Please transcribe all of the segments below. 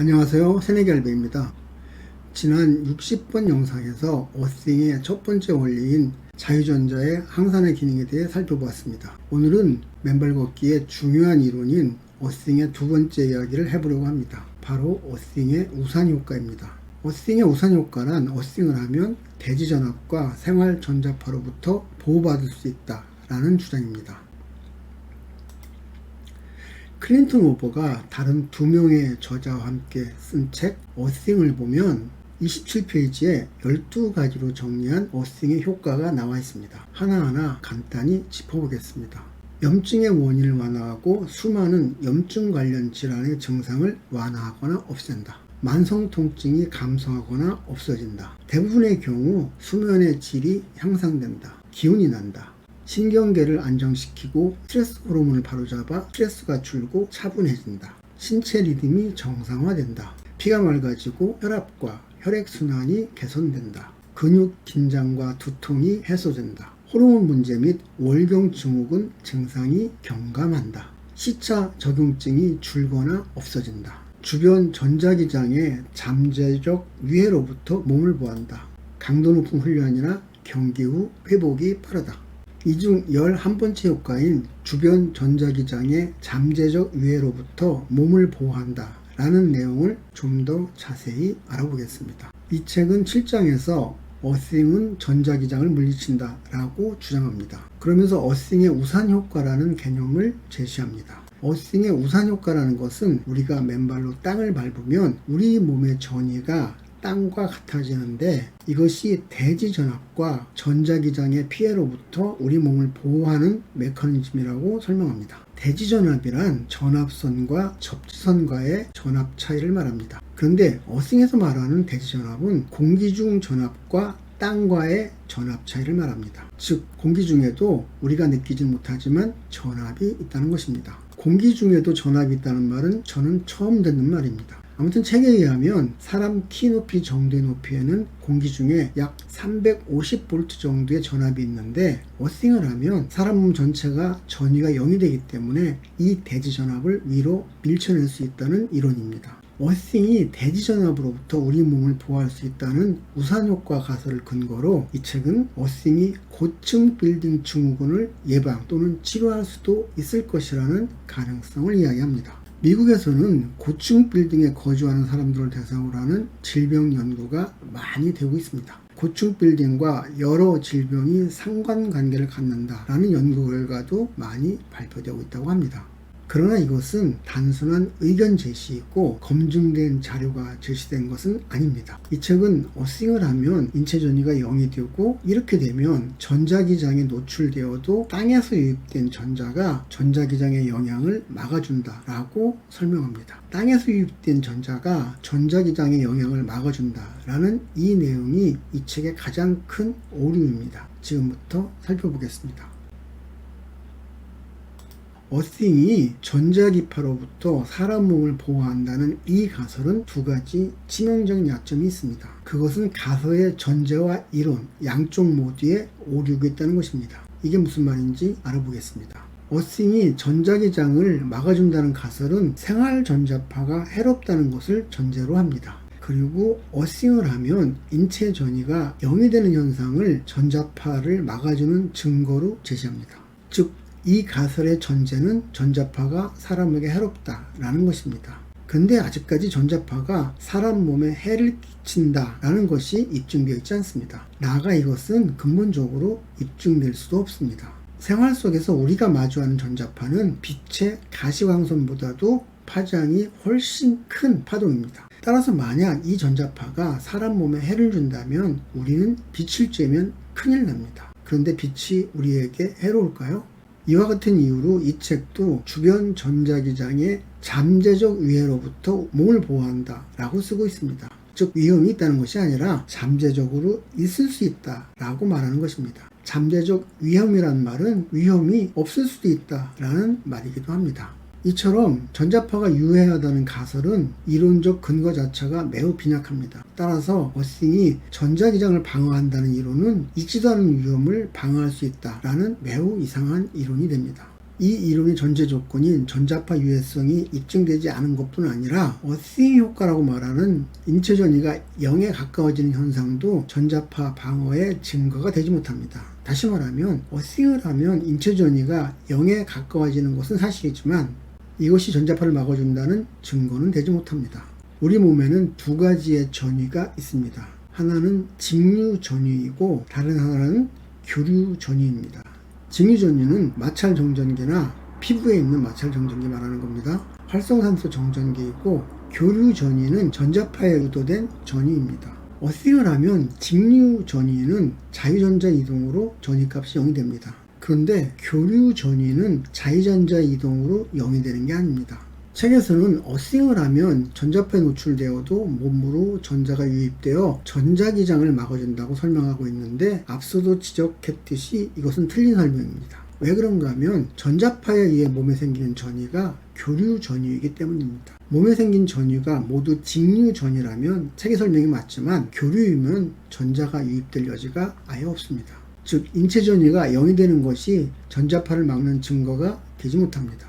안녕하세요. 새내기알베입니다. 지난 60번 영상에서 어싱의 첫 번째 원리인 자유전자의 항산화 기능에 대해 살펴보았습니다. 오늘은 맨발 걷기의 중요한 이론인 어싱의 두 번째 이야기를 해보려고 합니다. 바로 어싱의 우산 효과입니다. 어싱의 우산 효과란 어싱을 하면 대지전압과 생활전자파로부터 보호받을 수 있다 라는 주장입니다. 클린턴 오버가 다른 두 명의 저자와 함께 쓴 책 어싱을 보면 27페이지에 12가지로 정리한 어싱의 효과가 나와 있습니다. 하나하나 간단히 짚어보겠습니다. 염증의 원인을 완화하고 수많은 염증 관련 질환의 증상을 완화하거나 없앤다. 만성 통증이 감소하거나 없어진다. 대부분의 경우 수면의 질이 향상된다. 기운이 난다. 신경계를 안정시키고 스트레스 호르몬을 바로잡아 스트레스가 줄고 차분해진다. 신체 리듬이 정상화된다. 피가 맑아지고 혈압과 혈액순환이 개선된다. 근육 긴장과 두통이 해소된다. 호르몬 문제 및 월경 증후군 증상이 경감한다. 시차 적용증이 줄거나 없어진다. 주변 전자기장의 잠재적 위해로부터 몸을 보한다. 강도 높은 훈련이나 경기 후 회복이 빠르다. 이 중 11번째 효과인 주변 전자기장의 잠재적 위해로부터 몸을 보호한다 라는 내용을 좀 더 자세히 알아보겠습니다. 이 책은 7장에서 어싱은 전자기장을 물리친다 라고 주장합니다. 그러면서 어싱의 우산 효과라는 개념을 제시합니다. 어싱의 우산 효과라는 것은 우리가 맨발로 땅을 밟으면 우리 몸의 전이가 땅과 같아지는데 이것이 대지 전압과 전자기장의 피해로부터 우리 몸을 보호하는 메커니즘이라고 설명합니다. 대지 전압이란 전압선과 접지선과의 전압 차이를 말합니다. 그런데 어싱에서 말하는 대지 전압은 공기 중 전압과 땅과의 전압 차이를 말합니다. 즉 공기 중에도 우리가 느끼지 못하지만 전압이 있다는 것입니다. 공기 중에도 전압이 있다는 말은 저는 처음 듣는 말입니다. 아무튼 책에 의하면 사람 키 높이 정도의 높이에는 공기 중에 약 350V 정도의 전압이 있는데 어싱을 하면 사람 몸 전체가 전위가 0이 되기 때문에 이 대지 전압을 위로 밀쳐낼 수 있다는 이론입니다. 어싱이 대지 전압으로부터 우리 몸을 보호할 수 있다는 우산 효과 가설을 근거로 이 책은 어싱이 고층 빌딩 증후군을 예방 또는 치료할 수도 있을 것이라는 가능성을 이야기합니다. 미국에서는 고층 빌딩에 거주하는 사람들을 대상으로 하는 질병 연구가 많이 되고 있습니다. 고층 빌딩과 여러 질병이 상관관계를 갖는다라는 연구 결과도 많이 발표되고 있다고 합니다. 그러나 이것은 단순한 의견 제시이고 검증된 자료가 제시된 것은 아닙니다. 이 책은 어싱을 하면 인체 전이가 0이 되고 이렇게 되면 전자기장에 노출되어도 땅에서 유입된 전자가 전자기장의 영향을 막아준다라고 설명합니다. 땅에서 유입된 전자가 전자기장의 영향을 막아준다라는 이 내용이 이 책의 가장 큰 오류입니다. 지금부터 살펴보겠습니다. 어싱이 전자기파로부터 사람 몸을 보호한다는 이 가설은 두 가지 치명적인 약점이 있습니다. 그것은 가설의 전제와 이론 양쪽 모두에 오류가 있다는 것입니다. 이게 무슨 말인지 알아보겠습니다. 어싱이 전자기장을 막아준다는 가설은 생활 전자파가 해롭다는 것을 전제로 합니다. 그리고 어싱을 하면 인체 전이가 0이 되는 현상을 전자파를 막아주는 증거로 제시합니다. 즉, 이 가설의 전제는 전자파가 사람에게 해롭다라는 것입니다. 근데 아직까지 전자파가 사람 몸에 해를 끼친다라는 것이 입증되어 있지 않습니다. 나아가 이것은 근본적으로 입증될 수도 없습니다. 생활 속에서 우리가 마주하는 전자파는 빛의 가시광선보다도 파장이 훨씬 큰 파동입니다. 따라서 만약 이 전자파가 사람 몸에 해를 준다면 우리는 빛을 쬐면 큰일 납니다. 그런데 빛이 우리에게 해로울까요? 이와 같은 이유로 이 책도 주변 전자기장의 잠재적 위해로부터 몸을 보호한다 라고 쓰고 있습니다. 즉 위험이 있다는 것이 아니라 잠재적으로 있을 수 있다 라고 말하는 것입니다. 잠재적 위험이란 말은 위험이 없을 수도 있다 라는 말이기도 합니다. 이처럼 전자파가 유해하다는 가설은 이론적 근거 자체가 매우 빈약합니다. 따라서 어싱이 전자기장을 방어한다는 이론은 있지도 않은 위험을 방어할 수 있다라는 매우 이상한 이론이 됩니다. 이 이론의 전제 조건인 전자파 유해성이 입증되지 않은 것뿐 아니라 어싱 효과라고 말하는 인체 전이가 0에 가까워지는 현상도 전자파 방어의 증거가 되지 못합니다. 다시 말하면 어싱을 하면 인체 전이가 0에 가까워지는 것은 사실이지만 이것이 전자파를 막아준다는 증거는 되지 못합니다. 우리 몸에는 두 가지의 전이가 있습니다. 하나는 직류 전이이고 다른 하나는 교류 전이입니다. 직류 전이는 마찰 정전기나 피부에 있는 마찰 정전기 말하는 겁니다. 활성산소 정전기이고 교류 전이는 전자파에 유도된 전이입니다. 어싱을 하면 직류 전이는 자유전자 이동으로 전이값이 0이 됩니다. 그런데 교류 전이는 자유전자 이동으로 0이 되는 게 아닙니다. 책에서는 어싱을 하면 전자파에 노출되어도 몸으로 전자가 유입되어 전자기장을 막아준다고 설명하고 있는데 앞서도 지적했듯이 이것은 틀린 설명입니다. 왜 그런가 하면 전자파에 의해 몸에 생기는 전이가 교류 전이이기 때문입니다. 몸에 생긴 전이가 모두 직류 전이라면 책의 설명이 맞지만 교류이면 전자가 유입될 여지가 아예 없습니다. 즉 인체 전이가 0이 되는 것이 전자파를 막는 증거가 되지 못합니다.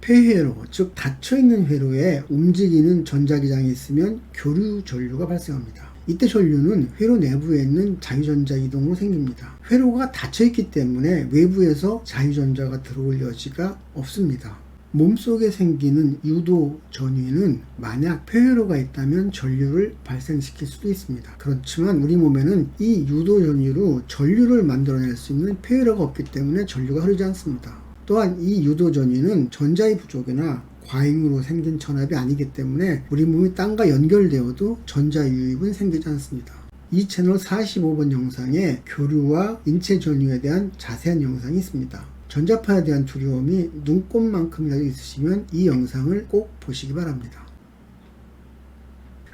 폐회로, 즉 닫혀있는 회로에 움직이는 전자기장이 있으면 교류 전류가 발생합니다. 이때 전류는 회로 내부에 있는 자유전자 이동으로 생깁니다. 회로가 닫혀있기 때문에 외부에서 자유전자가 들어올 여지가 없습니다. 몸속에 생기는 유도 전위는 만약 폐회로가 있다면 전류를 발생시킬 수도 있습니다. 그렇지만 우리 몸에는 이 유도 전위로 전류를 만들어낼 수 있는 폐회로가 없기 때문에 전류가 흐르지 않습니다. 또한 이 유도 전위는 전자의 부족이나 과잉으로 생긴 전압이 아니기 때문에 우리 몸이 땅과 연결되어도 전자 유입은 생기지 않습니다. 이 채널 45번 영상에 교류와 인체 전유에 대한 자세한 영상이 있습니다. 전자파에 대한 두려움이 눈꽃만큼이라도 있으시면 이 영상을 꼭 보시기 바랍니다.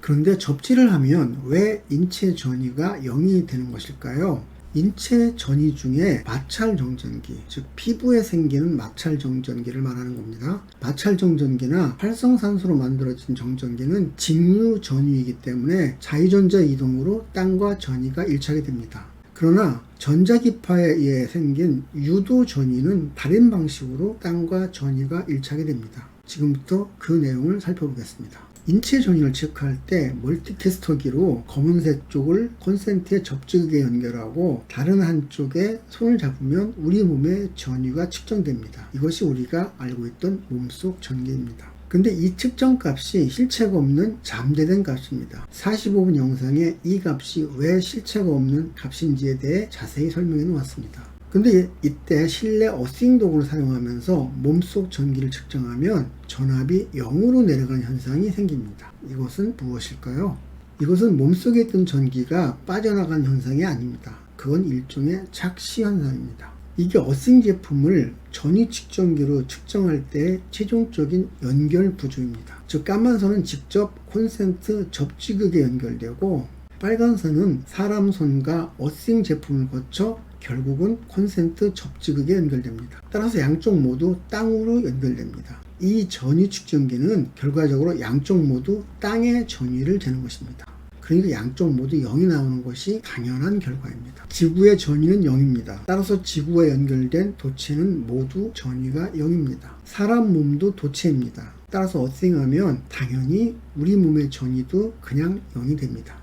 그런데 접지를 하면 왜 인체 전이가 0이 되는 것일까요? 인체 전이 중에 마찰 정전기, 즉 피부에 생기는 마찰 정전기를 말하는 겁니다. 마찰 정전기나 활성산소로 만들어진 정전기는 직류 전위이기 때문에 자유전자 이동으로 땅과 전이가 일치하게 됩니다. 그러나 전자기파에 의해 생긴 유도 전이는 다른 방식으로 땅과 전이가 일치하게 됩니다. 지금부터 그 내용을 살펴보겠습니다. 인체 전이를 체크할 때 멀티캐스터기로 검은색 쪽을 콘센트에 접지극에 연결하고 다른 한쪽에 손을 잡으면 우리 몸의 전위가 측정됩니다. 이것이 우리가 알고 있던 몸속 전기입니다. 근데 이 측정 값이 실체가 없는 잠재된 값입니다. 45분 영상에 이 값이 왜 실체가 없는 값인지에 대해 자세히 설명해 놓았습니다. 근데 이때 실내 어싱 도구를 사용하면서 몸속 전기를 측정하면 전압이 0으로 내려가는 현상이 생깁니다. 이것은 무엇일까요? 이것은 몸속에 있던 전기가 빠져나간 현상이 아닙니다. 그건 일종의 착시 현상입니다. 이게 어싱 제품을 전위 측정기로 측정할 때 최종적인 연결 부조입니다. 즉 까만 선은 직접 콘센트 접지극에 연결되고 빨간 선은 사람 손과 어싱 제품을 거쳐 결국은 콘센트 접지극에 연결됩니다. 따라서 양쪽 모두 땅으로 연결됩니다. 이 전위 측정기는 결과적으로 양쪽 모두 땅의 전위를 재는 것입니다. 그러니까 양쪽 모두 0이 나오는 것이 당연한 결과입니다. 지구의 전위는 0입니다. 따라서 지구와 연결된 도체는 모두 전위가 0입니다. 사람 몸도 도체입니다. 따라서 어싱하면 당연히 우리 몸의 전위도 그냥 0이 됩니다.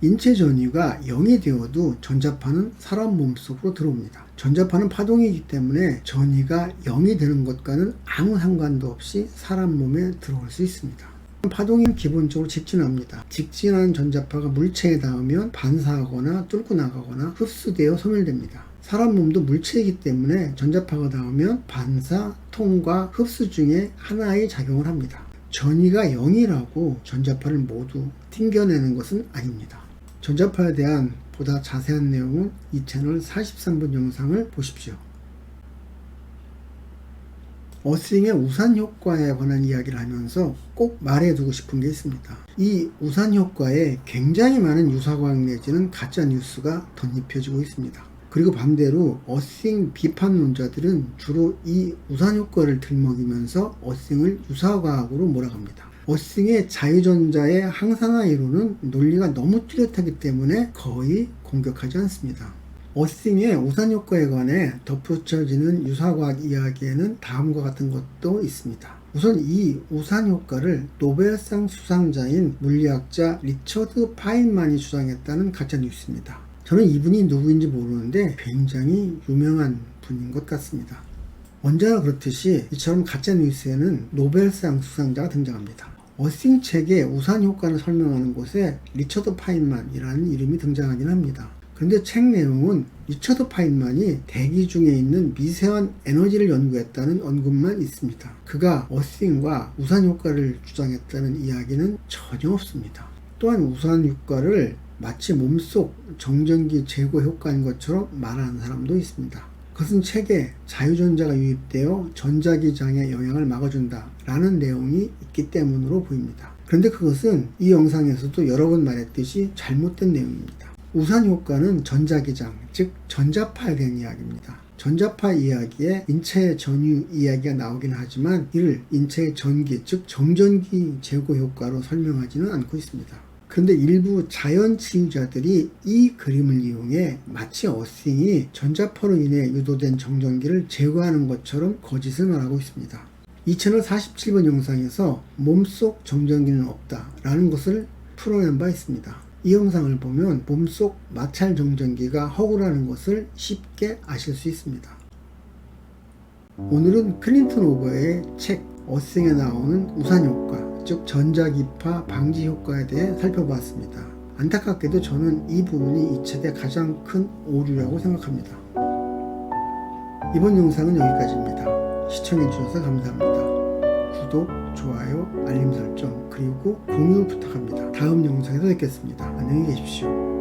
인체 전위가 0이 되어도 전자파는 사람 몸속으로 들어옵니다. 전자파는 파동이기 때문에 전위가 0이 되는 것과는 아무 상관도 없이 사람 몸에 들어올 수 있습니다. 파동은 기본적으로 직진합니다. 직진하는 전자파가 물체에 닿으면 반사하거나 뚫고 나가거나 흡수되어 소멸됩니다. 사람 몸도 물체이기 때문에 전자파가 닿으면 반사, 통과, 흡수 중에 하나의 작용을 합니다. 전위가 0이라고 전자파를 모두 튕겨내는 것은 아닙니다. 전자파에 대한 보다 자세한 내용은 이 채널 43분 영상을 보십시오. 어싱의 우산 효과에 관한 이야기를 하면서 꼭 말해두고 싶은 게 있습니다. 이 우산 효과에 굉장히 많은 유사과학 내지는 가짜 뉴스가 덧입혀지고 있습니다. 그리고 반대로 어싱 비판론자들은 주로 이 우산 효과를 들먹이면서 어싱을 유사과학으로 몰아갑니다. 어싱의 자유전자의 항산화 이론은 논리가 너무 뚜렷하기 때문에 거의 공격하지 않습니다. 어싱의 우산 효과에 관해 덧붙여지는 유사과학 이야기에는 다음과 같은 것도 있습니다. 우선 이 우산 효과를 노벨상 수상자인 물리학자 리처드 파인만이 주장했다는 가짜 뉴스입니다. 저는 이분이 누구인지 모르는데 굉장히 유명한 분인 것 같습니다. 언제나 그렇듯이 이처럼 가짜 뉴스에는 노벨상 수상자가 등장합니다. 어싱 책의 우산 효과를 설명하는 곳에 리처드 파인만이라는 이름이 등장하긴 합니다. 그런데 책 내용은 리처드 파인만이 대기 중에 있는 미세한 에너지를 연구했다는 언급만 있습니다. 그가 어싱과 우산 효과를 주장했다는 이야기는 전혀 없습니다. 또한 우산 효과를 마치 몸속 정전기 제거 효과인 것처럼 말하는 사람도 있습니다. 그것은 책에 자유전자가 유입되어 전자기장의 영향을 막아준다 라는 내용이 있기 때문으로 보입니다. 그런데 그것은 이 영상에서도 여러 번 말했듯이 잘못된 내용입니다. 우산 효과는 전자기장, 즉 전자파에 대한 이야기입니다. 전자파 이야기에 인체의 전유 이야기가 나오긴 하지만 이를 인체의 전기, 즉 정전기 제거 효과로 설명하지는 않고 있습니다. 그런데 일부 자연치유자들이 이 그림을 이용해 마치 어싱이 전자파로 인해 유도된 정전기를 제거하는 것처럼 거짓을 말하고 있습니다. 이 채널 47번 영상에서 몸속 정전기는 없다 라는 것을 풀어낸 바 있습니다. 이 영상을 보면 몸속 마찰 정전기가 허구라는 것을 쉽게 아실 수 있습니다. 오늘은 클린턴 오버의 책 어싱에 나오는 우산 효과, 즉 전자기파 방지 효과에 대해 살펴보았습니다. 안타깝게도 저는 이 부분이 이 책의 가장 큰 오류라고 생각합니다. 이번 영상은 여기까지입니다. 시청해주셔서 감사합니다. 구독, 좋아요, 알림 설정, 그리고 공유 부탁합니다. 다음 영상에서 뵙겠습니다. 안녕히 계십시오.